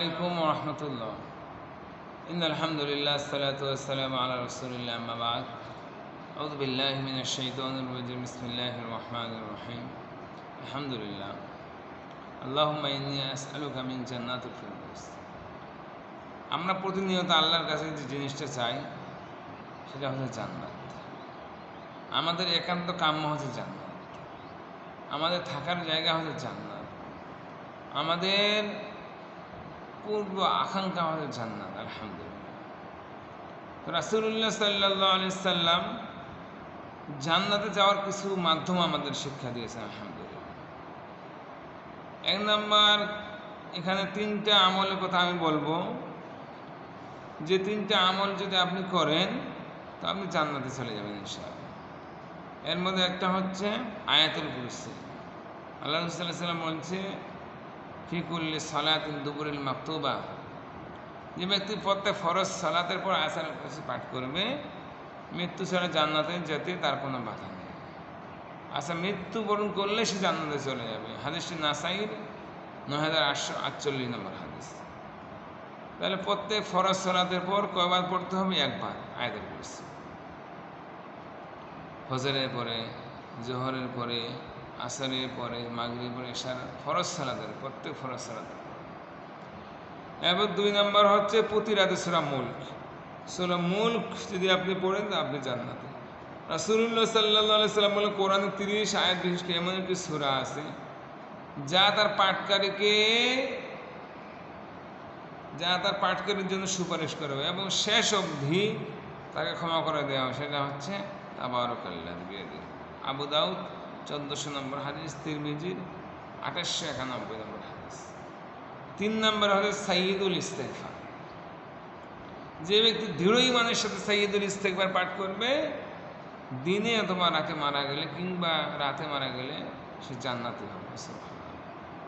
আলাইকুম রহমতুল্লাহ ইন আলহামদুলিল্লাহ, সালাতু আসসালাম আলা রসুলিল্লাহ মাবাদ আউযু বিল্লাহি মিনাশ রহিম। আলহামদুলিল্লাহ। আল্লাহ ইন্নী আসআলুকা আমরা প্রতিনিয়ত আল্লাহর কাছে যে জিনিসটা চাই, সেটা হচ্ছে জান্নাত। আমাদের একান্ত কাম্য হচ্ছে জান্নাত। আমাদের থাকার জায়গা হচ্ছে জান্নাত। আমাদের পূর্ব আকাঙ্ক্ষা আমাদের জান্নাত, আলহামদুলিল্লাহ। রাসুল্লাহ সাল্লাহ আলি সাল্লাম জান্নাতে যাওয়ার কিছু মাধ্যম আমাদের শিক্ষা দিয়েছেন, আলহামদুলিল্লাহ। এক নম্বর, এখানে তিনটা আমলের কথা আমি বলব। যে তিনটা আমল যদি আপনি করেন, তো আপনি জান্নাতে চলে যাবেন, ইনশাআল্লাহ। এর মধ্যে একটা হচ্ছে আয়াতুল কুরসি। আল্লাহ রসুল্লাহ সাল্লাম বলছে ফিকুল্লি সালাতিন দুপুরিল মাকতুবা। যে ব্যক্তি প্রত্যেক ফরজ সালাতের পর আসার পাঠ করবে, মৃত্যু ছাড়া জান্নাতে যেতে তার কোনো বাধা নেই। আচ্ছা মৃত্যুবরণ করলে সে জান্নাতে চলে যাবে। হাদিসটি নাসাইর নয় হাজার আটশো আটচল্লিশ নম্বর হাদিস। তাহলে প্রত্যেক ফরজ সালাতের পর কয়বার পড়তে হবে? একবার, আয়াতের কুরসি। ফজরের পরে, জোহরের পরে আসরের পরে মাগরির পরে সারা ফরজ সালাদের প্রত্যেক ফরজ সালাদের এবার দুই নম্বর হচ্ছে প্রতি রাতে সুরা মুল্ক। সুরা মুল্ক যদি আপনি পড়েন আপনি জান্নাতে। রাসুল্লাহ সাল্লাহ সাল্লাম বলে কোরআন তিরিশ আয়াত বিশেষ করে এমন একটি সুরা আছে, যা তার পাটকারীকে যা তার পাটকারীর জন্য সুপারিশ করবে এবং শেষ অবধি তাকে ক্ষমা করে দেওয়া সেটা হচ্ছে তাবারকাল্লাহ বিয়াদি আবু দাউদ চোদ্দোশো নম্বর হাদিস, তিরমিজির আঠাশশো একানব্বই নম্বর হাদিস। তিন নম্বর হচ্ছে সাইয়দুল ইস্তেকফার যে ব্যক্তি দৃঢ় ইমানের সাথে সাইয়দুল ইস্তেকবার পাঠ করবে, দিনে অথবা রাতে মারা গেলে কিংবা রাতে মারা গেলে সে জান্নাতি হবে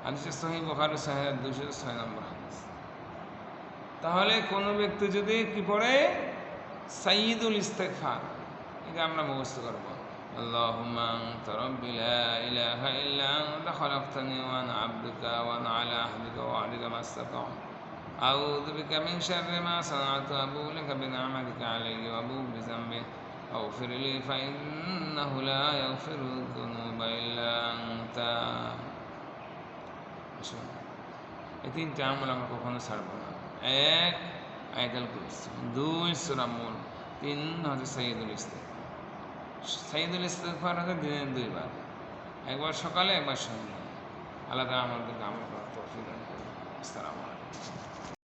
হাদিসে সহি বখারি সাহেব দুশো ছয় নম্বর হাদিস। তাহলে কোনো ব্যক্তি যদি কি পড়ে? সাইয়দুল ইস্তেকফার এটা আমরা মুখস্থ করব। اللهم أنت ربي لا إله إلا أنت خلقتني وأنا عبدك وأنا على عهدك ووعدك ما استطعت أعوذ بك من شر ما صنعت أبوء لك بنعمتك علي وأبوء بذنبي اغفر لي فإنه لا يغفر الذنوب إلا أنت এই তিনটে আমল আমরা কখনো ছাড়বো না এক আয়তাল কুরসি দুই সুরামুল তিন হচ্ছে সৈয়দুল ইসলাম সাইদুল ইস্তেফার হচ্ছে দিনের দুইবার। একবার সকালে একবার সন্ধ্যায়। আল্লাহ তালা আমাদেরকে আমার তফিদান